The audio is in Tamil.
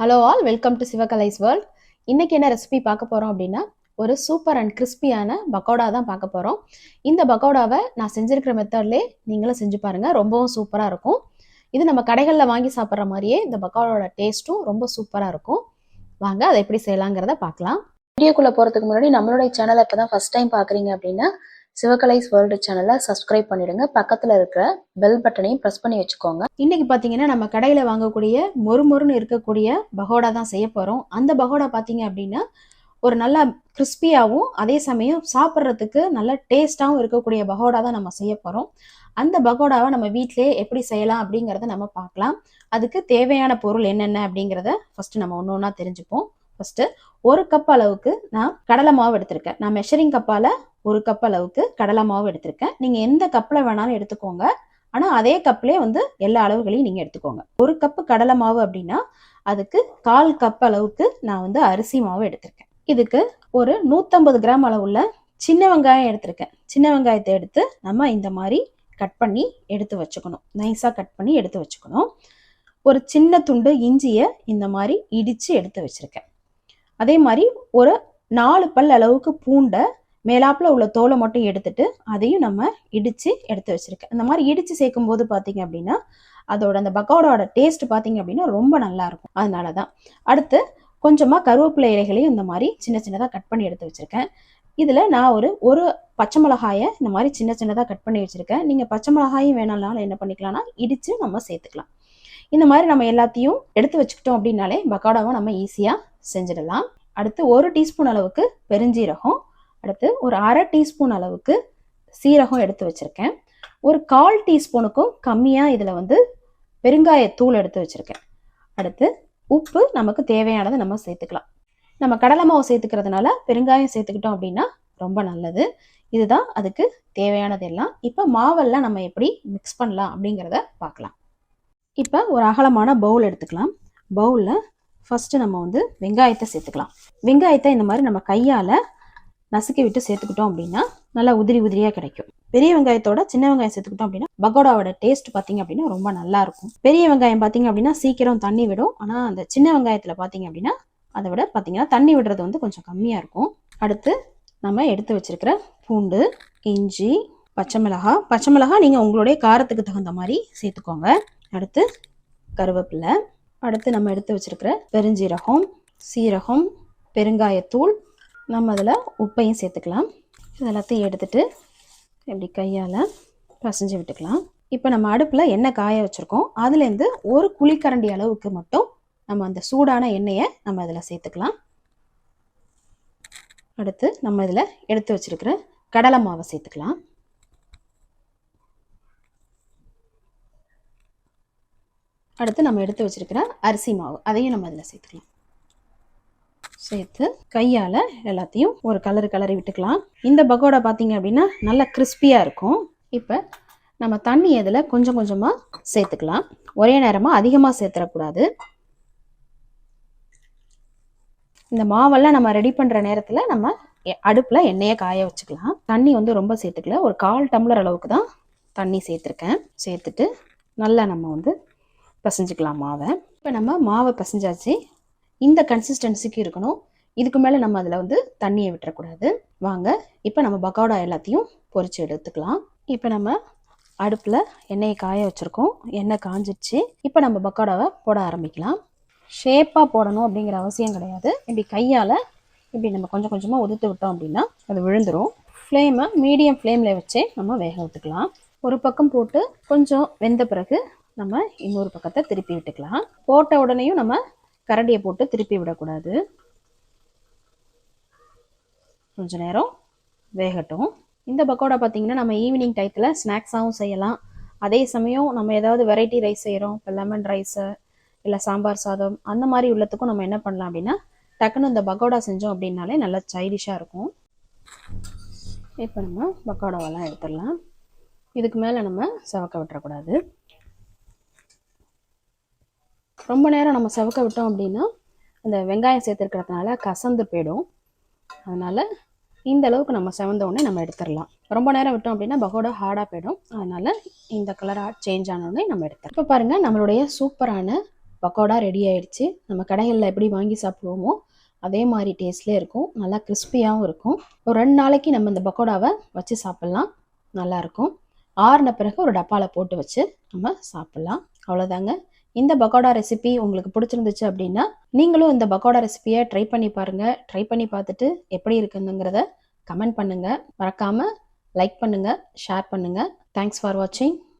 Hello all welcome to Sivakalai's world இன்னைக்கு என்ன ரெசிபி பார்க்க போகிறோம் அப்படின்னா ஒரு சூப்பர் அண்ட் கிறிஸ்பியான பக்கோடா தான் பார்க்க போகிறோம் இந்த பக்கோடாவை நான் செஞ்சிருக்கிற மெத்தட்லே நீங்களும் செஞ்சு பாருங்கள் ரொம்பவும் சூப்பராக இருக்கும். இது நம்ம கடைகளில் வாங்கி சாப்பிட்ற மாதிரியே இந்த பக்கோடாவோட டேஸ்ட்டும் ரொம்ப சூப்பராக இருக்கும். வாங்க அதை எப்படி செய்யலாங்கிறத பார்க்கலாம். வீடியோக்குள்ளே போகிறதுக்கு முன்னாடி நம்மளுடைய சேனலை இப்போ தான் ஃபஸ்ட் டைம் பார்க்குறீங்க அப்படின்னா சிவகலைஸ் வேர்ல்டு சேனலை சப்ஸ்கிரைப் பண்ணிடுங்க. பக்கத்தில் இருக்கிற பெல் பட்டனையும் ப்ரெஸ் பண்ணி வச்சுக்கோங்க. இன்னைக்கு பார்த்தீங்கன்னா நம்ம கடையில் வாங்கக்கூடிய மொறுமொறுன்னு இருக்கக்கூடிய பகோடா தான் செய்ய போகிறோம் அந்த பகோடா பார்த்தீங்க அப்படின்னா ஒரு நல்ல கிறிஸ்பியாகவும் அதே சமயம் சாப்பிட்றதுக்கு நல்ல டேஸ்ட்டாகவும் இருக்கக்கூடிய பகோடா தான் நம்ம செய்ய போகிறோம் அந்த பகோடாவை நம்ம வீட்டிலேயே எப்படி செய்யலாம் அப்படிங்கிறத நம்ம பார்க்கலாம். அதுக்கு தேவையான பொருள் என்னென்ன அப்படிங்கிறத ஃபர்ஸ்ட் நம்ம ஒன்று ஒன்றா தெரிஞ்சுப்போம். ஃபஸ்ட்டு ஒரு கப் அளவுக்கு நான் கடலை மாவு எடுத்திருக்கேன். நான் மெஷரிங் கப்பால் ஒரு கப் அளவுக்கு கடலை மாவு எடுத்திருக்கேன். நீங்கள் எந்த கப்பில் வேணாலும் எடுத்துக்கோங்க. ஆனால் அதே கப்லேயே வந்து எல்லா அளவுகளையும் நீங்கள் எடுத்துக்கோங்க. ஒரு கப்பு கடலை மாவு அப்படின்னா அதுக்கு கால் கப் அளவுக்கு நான் வந்து அரிசி மாவு எடுத்திருக்கேன். இதுக்கு ஒரு நூற்றம்பது கிராம் அளவுள்ள சின்ன வெங்காயம் எடுத்திருக்கேன். சின்ன வெங்காயத்தை எடுத்து நம்ம இந்த மாதிரி கட் பண்ணி எடுத்து வச்சுக்கணும். நைஸாக கட் பண்ணி எடுத்து வச்சுக்கணும். ஒரு சின்ன துண்டு இஞ்சியை இந்த மாதிரி இடித்து எடுத்து வச்சுருக்கேன். அதே மாதிரி ஒரு நாலு பல் அளவுக்கு பூண்டை மேலாப்பில் உள்ள தோலை மட்டும் எடுத்துட்டு அதையும் நம்ம இடித்து எடுத்து வச்சுருக்கேன் இந்த மாதிரி இடித்து சேர்க்கும் போது பார்த்தீங்க அப்படின்னா அதோட அந்த பக்கோடாவோட டேஸ்ட் பார்த்தீங்க அப்படின்னா ரொம்ப நல்லாயிருக்கும் அதனால தான் அடுத்து கொஞ்சமாக கருவேப்பிலை இலைகளையும் இந்த மாதிரி சின்ன சின்னதாக கட் பண்ணி எடுத்து வச்சுருக்கேன். இதில் நான் ஒரு ஒரு பச்சை மிளகாயை இந்த மாதிரி சின்ன சின்னதாக கட் பண்ணி வச்சுருக்கேன். நீங்கள் பச்சை மிளகாயும் வேணாலும் என்ன பண்ணிக்கலாம்னா இடித்து நம்ம சேர்த்துக்கலாம். இந்த மாதிரி நம்ம எல்லாத்தையும் எடுத்து வச்சுக்கிட்டோம் அப்படின்னாலே பக்கோடாவை நம்ம ஈஸியாக செஞ்சிடலாம். அடுத்து ஒரு டீஸ்பூன் அளவுக்கு பெருஞ்சீரகம் அடுத்து ஒரு அரை டீஸ்பூன் அளவுக்கு சீரகம் எடுத்து வச்சுருக்கேன். ஒரு கால் டீஸ்பூனுக்கும் கம்மியாக இதில் வந்து பெருங்காயத்தூள் எடுத்து வச்சுருக்கேன். அடுத்து உப்பு நமக்கு தேவையானதை நம்ம சேர்த்துக்கலாம். நம்ம கடலை மாவு சேர்த்துக்கிறதுனால பெருங்காயம் சேர்த்துக்கிட்டோம் அப்படின்னா ரொம்ப நல்லது. இதுதான் அதுக்கு தேவையானது எல்லாம். இப்போ மாவெல்லாம் நம்ம எப்படி மிக்ஸ் பண்ணலாம் அப்படிங்கிறத பார்க்கலாம். இப்போ ஒரு அகலமான பவுல் எடுத்துக்கலாம். பவுலில் ஃபஸ்ட்டு நம்ம வந்து வெங்காயத்தை சேர்த்துக்கலாம். வெங்காயத்தை இந்த மாதிரி நம்ம கையால் நசுக்கி விட்டு சேர்த்துக்கிட்டோம் அப்படின்னா நல்லா உதிரி உதிரியாக கிடைக்கும். பெரிய வெங்காயத்தோட சின்ன வெங்காயம் சேர்த்துக்கிட்டோம் அப்படின்னா பகோடாவோட டேஸ்ட் பார்த்தீங்க அப்படின்னா ரொம்ப நல்லா இருக்கும். பெரிய வெங்காயம் பார்த்தீங்க அப்படின்னா சீக்கிரம் தண்ணி விடும். ஆனால் அந்த சின்ன வெங்காயத்தில் பார்த்தீங்க அப்படின்னா அதை விட பார்த்தீங்கன்னா தண்ணி விடுறது வந்து கொஞ்சம் கம்மியாக இருக்கும். அடுத்து நம்ம எடுத்து வச்சிருக்கிற பூண்டு இஞ்சி பச்சை மிளகாய் பச்சை மிளகாய் நீங்கள் உங்களுடைய காரத்துக்கு தகுந்த மாதிரி சேர்த்துக்கோங்க. அடுத்து கருவேப்பிலை. அடுத்து நம்ம எடுத்து வச்சிருக்கிற பெருஞ்சீரகம் சீரகம் பெருங்காயத்தூள் நம்ம அதில் உப்பையும் சேர்த்துக்கலாம். இது எல்லாத்தையும் எடுத்துகிட்டு இப்படி கையால் பசைஞ்சு விட்டுக்கலாம். இப்போ நம்ம அடுப்பில் எண்ணெய் காய வச்சுருக்கோம். அதுலேருந்து ஒரு குழிக்கரண்டி அளவுக்கு மட்டும் நம்ம அந்த சூடான எண்ணெயை நம்ம அதில் சேர்த்துக்கலாம். அடுத்து நம்ம இதில் எடுத்து வச்சிருக்கிற கடலை மாவை சேர்த்துக்கலாம். அடுத்து நம்ம எடுத்து வச்சுருக்கிற அரிசி மாவு அதையும் நம்ம அதில் சேர்த்துக்கலாம். சேர்த்து கையால் எல்லாத்தையும் ஒரு கலர் கலரி விட்டுக்கலாம். இந்த பக்கோடா பார்த்தீங்க அப்படின்னா நல்லா கிறிஸ்பியாக இருக்கும். இப்போ நம்ம தண்ணி இதில் கொஞ்சம் கொஞ்சமாக சேர்த்துக்கலாம். ஒரே நேரமாக அதிகமாக சேர்த்துடக்கூடாது இந்த மாவெல்லாம் நம்ம ரெடி பண்ணுற நேரத்தில் நம்ம அடுப்பில் எண்ணெயை காய வச்சுக்கலாம். தண்ணி வந்து ரொம்ப சேர்த்துக்கல. ஒரு கால் டம்ளர் அளவுக்கு தான் தண்ணி சேர்த்துருக்கேன். சேர்த்துட்டு நல்லா நம்ம வந்து பசைஞ்சிக்கலாம் மாவை. இப்போ நம்ம மாவை பசைஞ்சாச்சு. இந்த கன்சிஸ்டன்சிக்கு இருக்கணும். இதுக்கு மேலே நம்ம அதில் வந்து தண்ணியை விட்டுறக்கூடாது. வாங்க இப்போ நம்ம பக்கோடா எல்லாத்தையும் பொறிச்சு எடுத்துக்கலாம். இப்போ நம்ம அடுப்பில் எண்ணெயை காய வச்சுருக்கோம். எண்ணெய் காஞ்சிடுச்சு இப்போ நம்ம பக்கோடாவை போட ஆரம்பிக்கலாம். ஷேப்பாக போடணும் அப்படிங்கிற அவசியம் கிடையாது. இப்படி கையால் இப்படி நம்ம கொஞ்சம் கொஞ்சமாக உதுத்து விட்டோம் அப்படின்னா அது விழுந்துடும் ஃப்ளேமை மீடியம் ஃப்ளேமில் வச்சே நம்ம வேக விட்டுக்கலாம். ஒரு பக்கம் போட்டு கொஞ்சம் வெந்த பிறகு நம்ம இன்னொரு பக்கத்தை திருப்பி விட்டுக்கலாம். போட்ட உடனேயும் நம்ம கரண்டியை போட்டு திருப்பி விடக்கூடாது. கொஞ்ச நேரம் வேகட்டும். இந்த பக்கோடா பார்த்தீங்கன்னா நம்ம ஈவினிங் டயத்தில் ஸ்நாக்ஸாகவும் செய்யலாம். அதே சமயம் நம்ம ஏதாவது வெரைட்டி ரைஸ் செய்கிறோம் இப்போ லெமன் ரைஸு இல்லை சாம்பார் சாதம் அந்த மாதிரி உள்ளத்துக்கும் நம்ம என்ன பண்ணலாம் அப்படின்னா டக்குன்னு இந்த பக்கோடா செஞ்சோம் அப்படின்னாலே நல்லா சைடிஷாக இருக்கும். இப்போ நம்ம பக்கோடாவெல்லாம் எடுத்துடலாம். இதுக்கு மேலே நம்ம சவக்க விட்டுறக்கூடாது. ரொம்ப நேரம் நம்ம செவக்க விட்டோம் அப்படின்னா அந்த வெங்காயம் சேர்த்துருக்கிறதுனால கசந்து போயிடும். அதனால் இந்த அளவுக்கு நம்ம செவந்த உடனே நம்ம எடுத்துடலாம். ரொம்ப நேரம் விட்டோம் அப்படின்னா பகோடா ஹார்டாக போயிடும். அதனால் இந்த கலராக சேஞ்ச் ஆனோடனே நம்ம எடுத்துடலாம். இப்போ பாருங்கள் நம்மளுடைய சூப்பரான பக்கோடா ரெடி ஆயிடுச்சு. நம்ம கடைகளில் எப்படி வாங்கி சாப்பிடுவோமோ அதே மாதிரி டேஸ்ட்லேயே இருக்கும். நல்லா கிறிஸ்பியாகவும் இருக்கும். ஒரு ரெண்டு நாளைக்கு நம்ம இந்த பக்கோடாவை வச்சு சாப்பிட்லாம். நல்லாயிருக்கும் ஆறின பிறகு ஒரு டப்பாவில் போட்டு வச்சு நம்ம சாப்பிட்லாம். அவ்வளோதாங்க இந்த பக்கோடா ரெசிபி உங்களுக்கு பிடிச்சிருந்துச்சு அப்படின்னா நீங்களும் இந்த பக்கோடா ரெசிபியை ட்ரை பண்ணி பாருங்கள் ட்ரை பண்ணி பார்த்துட்டு எப்படி இருக்குங்கிறத கமெண்ட் பண்ணுங்கள் மறக்காமல் லைக் பண்ணுங்கள் ஷேர் பண்ணுங்கள் தேங்க்ஸ் ஃபார் வாட்சிங்